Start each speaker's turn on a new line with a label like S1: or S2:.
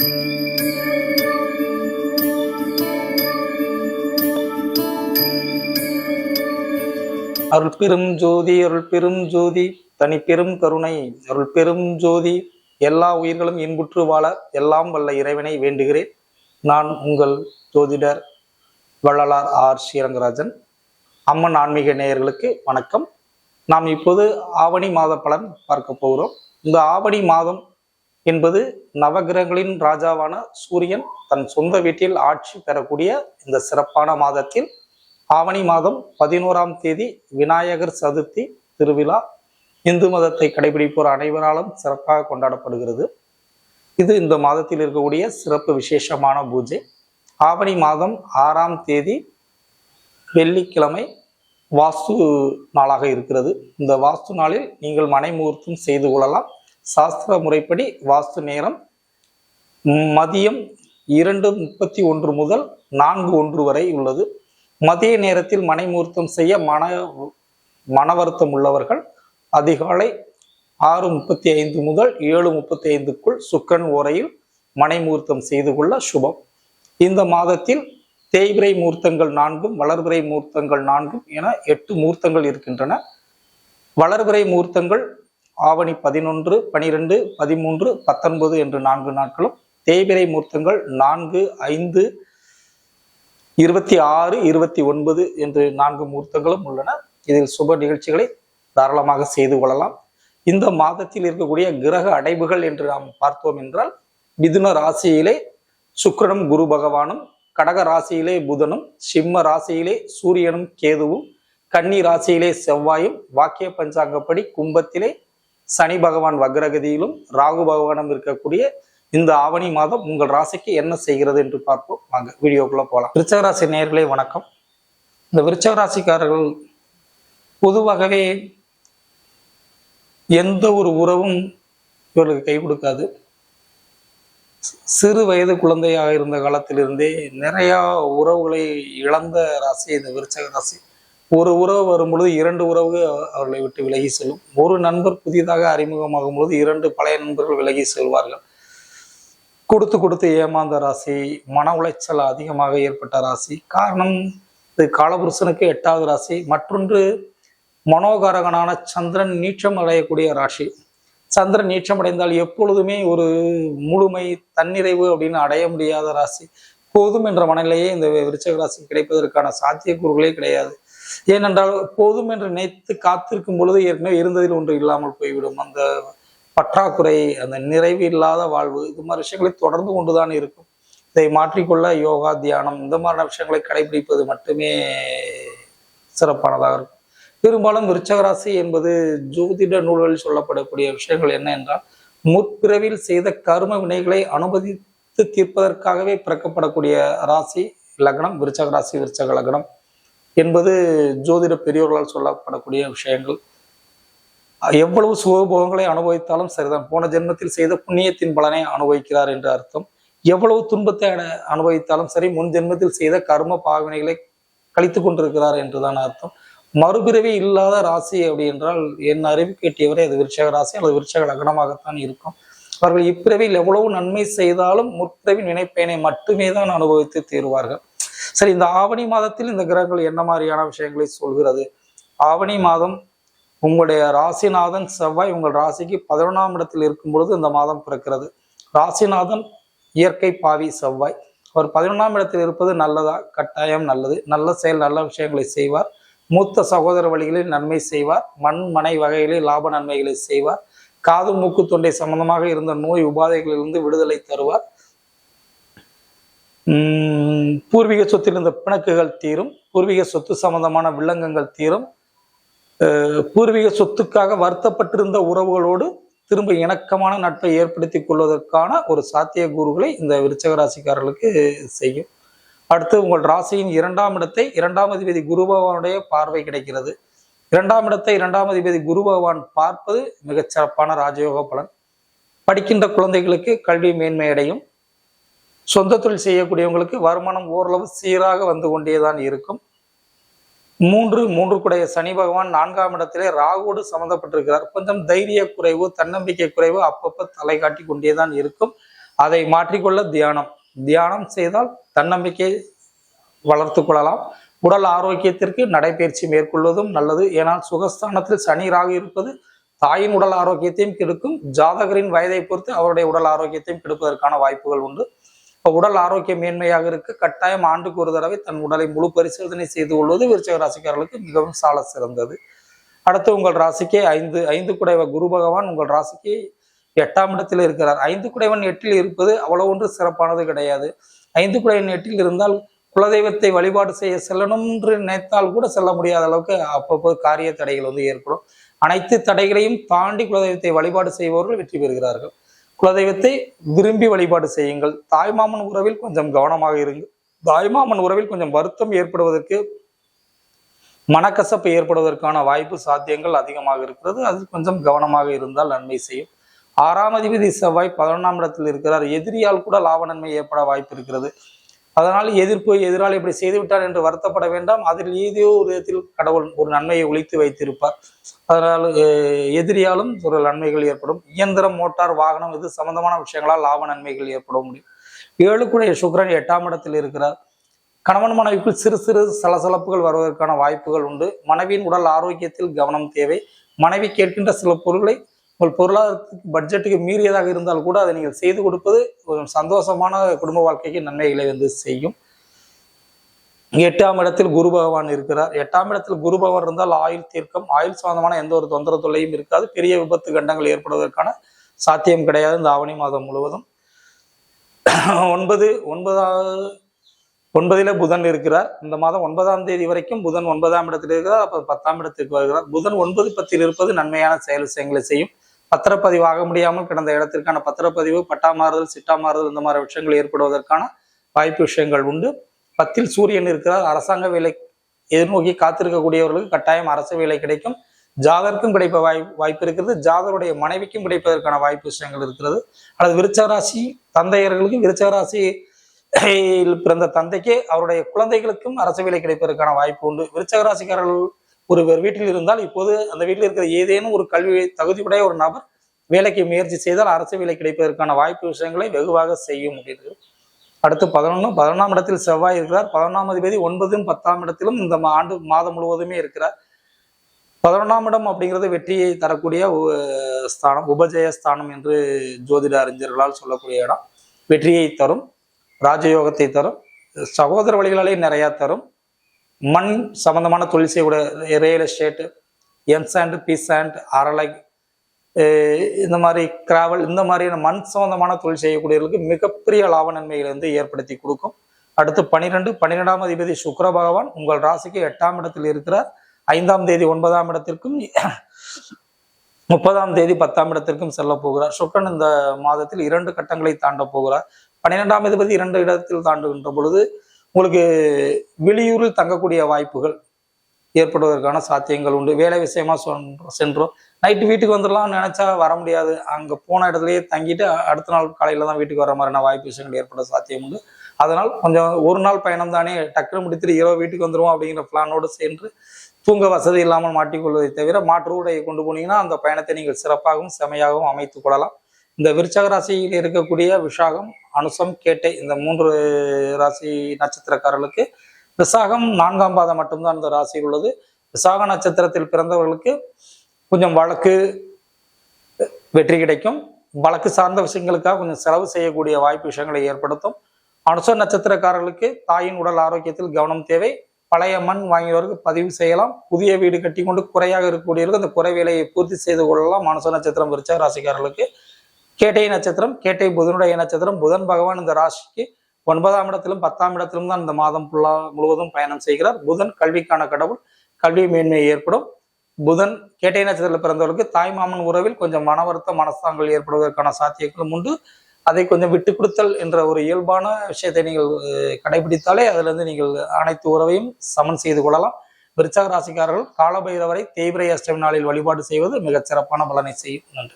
S1: அருள் பெரும் ஜோதி அருள் பெரும் ஜோதி தனி பெரும் கருணை. அருள் பெரும் ஜோதி எல்லா உயிர்களும் இன்புற்று வாழ எல்லாம் வல்ல இறைவனை வேண்டுகிறேன். நான் உங்கள் ஜோதிடர் வள்ளலார் ஆர். ஸ்ரீரங்கராஜன். அம்மன் ஆன்மீக நேயர்களுக்கு வணக்கம். நாம் இப்போது ஆவணி மாத பலன் பார்க்க போகிறோம். இந்த ஆவணி மாதம் என்பது நவகிரகங்களின் ராஜாவான சூரியன் தன் சொந்த வீட்டில் ஆட்சி பெறக்கூடிய இந்த சிறப்பான மாதத்தில் ஆவணி மாதம் பதினோராம் தேதி விநாயகர் சதுர்த்தி திருவிழா இந்து மதத்தை கடைபிடிப்போர் அனைவராலும் சிறப்பாக கொண்டாடப்படுகிறது. இது இந்த மாதத்தில் இருக்கக்கூடிய சிறப்பு விசேஷமான பூஜை. ஆவணி மாதம் ஆறாம் தேதி வெள்ளிக்கிழமை வாஸ்து நாளாக இருக்கிறது. இந்த வாஸ்து நாளில் நீங்கள் மனை முகூர்த்தம் செய்து கொள்ளலாம். சாஸ்திர முறைப்படி வாஸ்து நேரம் மதியம் இரண்டு முப்பத்தி ஒன்று முதல் நான்கு ஒன்று வரை உள்ளது. மதிய நேரத்தில் மனைமூர்த்தம் செய்ய மன மன வருத்தம் உள்ளவர்கள் அதிகாலை ஆறு முப்பத்தி ஐந்து முதல் ஏழு முப்பத்தி ஐந்துக்குள் சுக்கன் ஓரையில் மனைமூர்த்தம் செய்து கொள்ள சுபம். இந்த மாதத்தில் தேய்பிரை மூர்த்தங்கள் நான்கும் வளர்பிறை மூர்த்தங்கள் நான்கும் என எட்டு மூர்த்தங்கள் இருக்கின்றன. வளர்பிறை மூர்த்தங்கள் ஆவணி பதினொன்று பனிரெண்டு பதிமூன்று பத்தொன்பது என்று நான்கு நாட்களும் தேய்பிரை மூர்த்தங்கள் நான்கு ஐந்து இருபத்தி ஆறு இருபத்தி ஒன்பது என்று நான்கு மூர்த்தங்களும் உள்ளன. இதில் சுப நிகழ்ச்சிகளை தாராளமாக செய்து கொள்ளலாம். இந்த மாதத்தில் இருக்கக்கூடிய கிரக அடைவுகள் என்று நாம் பார்த்தோம் என்றால் மிதுன ராசியிலே சுக்கரனும் குரு பகவானும் கடக ராசியிலே புதனும் சிம்ம ராசியிலே சூரியனும் கேதுவும் கன்னி ராசியிலே செவ்வாயும் வாக்கிய பஞ்சாங்கப்படி கும்பத்திலே சனி பகவான் வக்ரகதியிலும் ராகு பகவானும் இருக்கக்கூடிய இந்த ஆவணி மாதம் உங்கள் ராசிக்கு என்ன செய்கிறது என்று பார்ப்போம். வாங்க வீடியோக்குள்ள போகலாம் விருச்சகராசி ராசி வணக்கம். இந்த விருச்சக ராசிக்காரர்கள் பொதுவாகவே எந்த ஒரு உறவும் இவர்களுக்கு கை கொடுக்காது. சிறு வயது குழந்தையாக இருந்த காலத்திலிருந்தே நிறையா உறவுகளை இழந்த ராசி இந்த விருச்சக ராசி ஒரு உறவு வரும்பொழுது இரண்டு உறவு அவர்களை விட்டு விலகி செல்லும். ஒரு நண்பர் புதிதாக அறிமுகமாகும் பொழுது இரண்டு பழைய நண்பர்கள் விலகி செல்வார்கள். கொடுத்து கொடுத்து ஏமாந்த ராசி மன உளைச்சல் அதிகமாக ஏற்பட்ட ராசி. காரணம் இது காலபுருஷனுக்கு எட்டாவது ராசி. மற்றொன்று மனோகாரகனான சந்திரன் நீச்சம் அடையக்கூடிய ராசி. சந்திரன் நீச்சம் அடைந்தால் எப்பொழுதுமே ஒரு முழுமை தன்னிறைவு அப்படின்னு அடைய முடியாத ராசி. போதும் என்ற மனநிலையே இந்த விருச்சக ராசி கிடைப்பதற்கான சாத்தியக்கூறுகளே கிடையாது. ஏனென்றால் போதும் என்று நினைத்து காத்திருக்கும் பொழுது ஏற்கனவே இருந்ததில் ஒன்று இல்லாமல் போய்விடும். அந்த பற்றாக்குறை அந்த நிறைவு இல்லாத வாழ்வு இது மாதிரி விஷயங்களை தொடர்ந்து கொண்டுதான் இருக்கும். இதை மாற்றிக்கொள்ள யோகா தியானம் இந்த மாதிரியான விஷயங்களை கடைபிடிப்பது மட்டுமே சிறப்பானதாக இருக்கும். பெரும்பாலும் விருச்சகராசி என்பது ஜோதிட நூல்களில் சொல்லப்படக்கூடிய விஷயங்கள் என்ன என்றால் முற்பிறவில் செய்த கர்ம வினைகளை அனுமதித்து தீர்ப்பதற்காகவே பிறக்கப்படக்கூடிய ராசி லக்னம் விருச்சக ராசி விருச்சக லக்னம். என்பது ஜோதிட பெரியோர்களால் சொல்லப்படக்கூடிய விஷயங்கள். எவ்வளவு சுகபோகங்களை அனுபவித்தாலும் சரிதான். போன ஜென்மத்தில் செய்த புண்ணியத்தின் பலனை அனுபவிக்கிறார் என்று அர்த்தம். எவ்வளவு துன்பத்தை அனுபவித்தாலும் சரி முன் ஜென்மத்தில் செய்த கர்ம பாவனைகளை கழித்து கொண்டிருக்கிறார் என்றுதான் அர்த்தம். மறுபிறவி இல்லாத ராசி அப்படி என்றால் என் அறிவு கேட்டியவரை அது விருட்சக ராசி அல்லது விருட்சக லக்னமாகத்தான் இருக்கும். அவர்கள் இப்பிறவியில் எவ்வளவு நன்மை செய்தாலும் முற்பிறவி நினைப்பயனை மட்டுமே தான் அனுபவித்து தீர்வார்கள். சரி இந்த ஆவணி மாதத்தில் இந்த கிரகங்கள் என்ன மாதிரியான விஷயங்களை சொல்கிறது? ஆவணி மாதம் உங்களுடைய ராசிநாதன் செவ்வாய் உங்கள் ராசிக்கு பதினொன்றாம் இடத்தில் இருக்கும் பொழுது இந்த மாதம் பிறக்கிறது. ராசிநாதன் இயற்கை பாவி செவ்வாய். அவர் பதினொன்றாம் இடத்தில் இருப்பது நல்லதா? கட்டாயம் நல்லது. நல்ல செயல் நல்ல விஷயங்களை செய்வார். மூத்த சகோதர வழிகளில் நன்மை செய்வார். மண் மனை வகைகளில் லாப நன்மைகளை செய்வார். காது மூக்கு தொண்டை சம்பந்தமாக இருந்த நோய் உபாதைகளிலிருந்து விடுதலை தருவார். பூர்வீக சொத்தில் இருந்த பிணக்குகள் தீரும் பூர்வீக சொத்து சம்பந்தமான வில்லங்கங்கள் தீரும். பூர்வீக சொத்துக்காக வருத்தப்பட்டிருந்த உறவுகளோடு திரும்ப இணக்கமான நட்பை ஏற்படுத்தி கொள்வதற்கான ஒரு சாத்திய கூறுகளை இந்த விருச்சக ராசிக்காரர்களுக்கு செய்யும். அடுத்து உங்கள் ராசியின் இரண்டாம் இடத்தை இரண்டாம் அதிபதி குரு பகவானுடைய பார்வை கிடைக்கிறது. இரண்டாம் இடத்தை இரண்டாம் அதிபதி குரு பகவான் பார்ப்பது மிகச் சிறப்பான ராஜயோக பலன். படிக்கின்ற குழந்தைகளுக்கு கல்வி மேன்மை அடையும் சொந்த தொழில் செய்யக்கூடியவங்களுக்கு வருமானம் ஓரளவு சீராக வந்து கொண்டேதான் இருக்கும். மூன்று மூன்று குடைய சனி பகவான் நான்காம் இடத்திலே ராகோடு சம்மந்தப்பட்டிருக்கிறார் கொஞ்சம் தைரிய குறைவு தன்னம்பிக்கை குறைவு அப்பப்போ தலை காட்டி கொண்டேதான் இருக்கும். அதை மாற்றிக்கொள்ள தியானம். தியானம் செய்தால் தன்னம்பிக்கை வளர்த்து கொள்ளலாம். உடல் ஆரோக்கியத்திற்கு நடைபயிற்சி மேற்கொள்வதும் நல்லது. ஏனால் சுகஸ்தானத்தில் சனி ராகு இருப்பது தாயின் உடல் ஆரோக்கியத்தையும் கெடுக்கும். ஜாதகரின் வயதை பொறுத்து அவருடைய உடல் ஆரோக்கியத்தையும் கெடுப்பதற்கான வாய்ப்புகள் உண்டு. இப்போ உடல் ஆரோக்கியம் மேன்மையாக இருக்க. கட்டாயம் ஆண்டுக்கு ஒரு தடவை தன் உடலை முழு பரிசோதனை செய்து கொள்வது விருச்சக ராசிக்காரர்களுக்கு மிகவும் சால சிறந்தது. அடுத்து உங்கள் ராசிக்கே ஐந்து ஐந்து குடைவ குரு பகவான் உங்கள் ராசிக்கு எட்டாம் இடத்தில் இருக்கிறார். ஐந்து குடைவன் எட்டில் இருப்பது அவ்வளவு ஒன்று சிறப்பானது கிடையாது. ஐந்து குடைவன் எட்டில் இருந்தால் குலதெய்வத்தை வழிபாடு செய்ய செல்லணும் என்று நினைத்தால் கூட செல்ல முடியாத அளவுக்கு அப்பப்போ காரிய தடைகள் வந்து ஏற்படும். அனைத்து தடைகளையும் தாண்டி குலதெய்வத்தை வழிபாடு செய்பவர்கள் வெற்றி பெறுகிறார்கள். குலதெய்வத்தை விரும்பி வழிபாடு செய்யுங்கள். தாய்மாமன் உறவில் கொஞ்சம் கவனமாக இருங்கள். தாய்மாமன் உறவில் கொஞ்சம் வருத்தம் ஏற்படுவதற்கு மனக்கசப்பு ஏற்படுவதற்கான வாய்ப்பு சாத்தியங்கள் அதிகமாக இருக்கிறது. அது கொஞ்சம் கவனமாக இருந்தால் நன்மை செய்யும். ஆறாம் அதிபதி செவ்வாய் பதினொன்றாம் இடத்தில் இருக்கிறார். எதிரியால் கூட லாப நன்மை ஏற்பட வாய்ப்பு இருக்கிறது. அதனால் எதிர்ப்பு எதிராளி இப்படி செய்து விட்டார் என்று வருத்தப்பட வேண்டாம். அதில் ஏதோ ஒரு விதத்தில் கடவுள் ஒரு நன்மையை ஒழித்து வைத்திருப்பார். அதனால் எதிரியாலும் ஒரு நன்மைகள் ஏற்படும். இயந்திரம் மோட்டார் வாகனம் இது சம்பந்தமான விஷயங்களால் லாப நன்மைகள் ஏற்பட முடியும். ஏழுக்குடைய சுக்கிரன் எட்டாம் இடத்தில் இருக்கிறார். கணவன் மனைவிக்குள் சிறு சிறு சலசலப்புகள் வருவதற்கான வாய்ப்புகள் உண்டு. மனைவியின் உடல் ஆரோக்கியத்தில் கவனம் தேவை. மனைவி கேட்கின்ற சில பொருட்களை உங்கள் பொருளாதாரத்துக்கு பட்ஜெட்டுக்கு மீறியதாக இருந்தால் கூட அதை நீங்கள் செய்து கொடுப்பது கொஞ்சம் சந்தோஷமான குடும்ப வாழ்க்கைக்கு நன்மைகளை வந்து செய்யும். எட்டாம் இடத்தில் குரு பகவான் இருக்கிறார். எட்டாம் இடத்தில் குரு பகவான் இருந்தால் ஆயுள் தீர்க்கம் ஆயுள் சம்பந்தமான எந்த ஒரு தொந்தரவு தொல்லையும் இருக்காது. பெரிய விபத்து கண்டங்கள் ஏற்படுவதற்கான சாத்தியம் கிடையாது இந்த ஆவணி மாதம் முழுவதும். ஒன்பது ஒன்பதாவது ஒன்பதில புதன் இருக்கிறார். இந்த மாதம் ஒன்பதாம் தேதி வரைக்கும் புதன் ஒன்பதாம் இடத்தில் இருக்கிறார். அப்போ பத்தாம் இடத்திற்கு வருகிறார். புதன் ஒன்பது பத்தில் இருப்பது நன்மையான செயல் விஷயங்களை செய்யும். பத்திரப்பதிவு ஆக முடியாமல் கிடந்த இடத்திற்கான பத்திரப்பதிவு பட்டா மாறுதல் சிட்டா மாறுதல் இந்த மாதிரி விஷயங்கள் ஏற்படுவதற்கான வாய்ப்பு விஷயங்கள் உண்டு. பத்தில் சூரியன் இருக்கிறார். அரசாங்க வேலை எதிர்நோக்கி காத்திருக்கக்கூடியவர்களுக்கு கட்டாயம் அரசு வேலை கிடைக்கும். ஜாதருக்கும் கிடைப்ப வாய் வாய்ப்பு இருக்கிறது. ஜாதருடைய மனைவிக்கும் கிடைப்பதற்கான வாய்ப்பு விஷயங்கள் இருக்கிறது. அல்லது விருச்சகராசி தந்தையர்களுக்கு விருச்சகராசி பிறந்த தந்தைக்கு அவருடைய குழந்தைகளுக்கும் அரசு வேலை கிடைப்பதற்கான வாய்ப்பு உண்டு. விருச்சகராசிக்காரர்கள் ஒருவர் வீட்டில் இருந்தால் இப்போது அந்த வீட்டில் இருக்கிற ஏதேனும் ஒரு கல்வி தகுதியுடைய ஒரு நபர் வேலைக்கு முயற்சி செய்தால் அரசு வேலை கிடைப்பதற்கான வாய்ப்பு விஷயங்களை வெகுவாக செய்யும் அப்படின்றது. அடுத்து பதினொன்று பதினொன்றாம் இடத்தில் செவ்வாய் இருக்கிறார். பதினொன்றாம் அதிபதி ஒன்பதும் பத்தாம் இடத்திலும் இந்த ஆண்டு மாதம் முழுவதுமே இருக்கிறார். பதினொன்றாம் இடம் அப்படிங்கிறது வெற்றியை தரக்கூடிய ஸ்தானம் உபஜய ஸ்தானம் என்று ஜோதிட அறிஞர்களால் சொல்லக்கூடிய இடம். வெற்றியை தரும் ராஜயோகத்தை தரும் சகோதர வழிகளாலே நிறையா தரும். மண் சம்பந்தமான தொழில் செய்யக்கூடிய real estate M sand P sand அரலை இந்த மாதிரி கிராவல் இந்த மாதிரியான மண் சம்பந்தமான தொழில் செய்யக்கூடியவர்களுக்கு மிகப்பெரிய லாப நன்மைகளை வந்து ஏற்படுத்தி கொடுக்கும். அடுத்து பனிரெண்டு பன்னிரெண்டாம் அதிபதி சுக்கர பகவான் உங்கள் ராசிக்கு எட்டாம் இடத்தில் இருக்கிறார். ஐந்தாம் தேதி ஒன்பதாம் இடத்திற்கும் முப்பதாம் தேதி பத்தாம் இடத்திற்கும் செல்ல போகிறார். சுக்கரன் இந்த மாதத்தில் இரண்டு கட்டங்களை தாண்ட போகிறார். பன்னிரெண்டாம் அதிபதி இரண்டு இடத்தில் தாண்டுகின்ற பொழுது உங்களுக்கு வெளியூரில் தங்கக்கூடிய வாய்ப்புகள் ஏற்படுவதற்கான சாத்தியங்கள் உண்டு. வேலை விஷயமா சென்றோம். நைட்டு வீட்டுக்கு வந்துடலாம் நினைச்சா வர முடியாது. அங்கே போன இடத்துலயே தங்கிட்டு அடுத்த நாள் காலையில தான் வீட்டுக்கு வர மாதிரியான வாய்ப்பு விஷயங்கள் ஏற்பட சாத்தியம் உண்டு. அதனால் கொஞ்சம் ஒரு நாள் பயணம் தானே டக்குனு முடித்துட்டு இரவு வீட்டுக்கு வந்துருவோம் அப்படிங்கிற பிளானோடு சென்று தூங்க வசதி இல்லாமல் மாட்டிக்கொள்வதை தவிர மாற்று உடையை கொண்டு போனீங்கன்னா அந்த பயணத்தை நீங்கள் சிறப்பாகவும் செமையாகவும் அமைத்துக் கொள்ளலாம். இந்த விருச்சக ராசியில் இருக்கக்கூடிய விஷாகம் அனுசம் கேட்டை இந்த மூன்று ராசி நட்சத்திரக்காரர்களுக்கு விசாகம் நான்காம் பாதம் மட்டும்தான் இந்த ராசி உள்ளது. விசாக நட்சத்திரத்தில் பிறந்தவர்களுக்கு கொஞ்சம் வழக்கு வெற்றி கிடைக்கும். வழக்கு சார்ந்த விஷயங்களுக்காக கொஞ்சம் செலவு செய்யக்கூடிய வாய்ப்பு விஷயங்களை ஏற்படுத்தும். அனுச நட்சத்திரக்காரர்களுக்கு தாயின் உடல் ஆரோக்கியத்தில் கவனம் தேவை. பழைய மண் வாங்கியவருக்கு பதிவு செய்யலாம். புதிய வீடு கட்டி கொண்டு குறையாக இருக்கக்கூடியவர்கள் அந்த குறை வேலையை பூர்த்தி செய்து கொள்ளலாம். மனுஷ நட்சத்திரம் விருச்சக ராசிக்காரர்களுக்கு. கேட்டை நட்சத்திரம் கேட்டை புதனுடைய நட்சத்திரம் புதன் பகவான் இந்த ராசிக்கு ஒன்பதாம் இடத்திலும் பத்தாம் இடத்திலும் தான் இந்த மாதம் ஃபுல்லா முழுவதும் பயணம் செய்கிறார். புதன் கல்விக்கான கடவுள் கல்வி மேன்மை ஏற்படும். புதன் கேட்டை நட்சத்திரத்தில் பிறந்தவர்களுக்கு தாய் மாமன் உறவில் கொஞ்சம் மன வருத்த மனஸ்தாங்கள் ஏற்படுவதற்கான சாத்தியங்களும் உண்டு. அதை கொஞ்சம் விட்டு கொடுத்தல் என்ற ஒரு இயல்பான விஷயத்தை நீங்கள் கடைபிடித்தாலே அதிலிருந்து நீங்கள் அனைத்து உறவையும் சமன் செய்து கொள்ளலாம். விருச்சக ராசிக்காரர்கள் காலபைரவரை தேய்பிரை அஷ்டமி நாளில் வழிபாடு செய்வது மிகச் சிறப்பான பலனை செய்யும். நன்றி.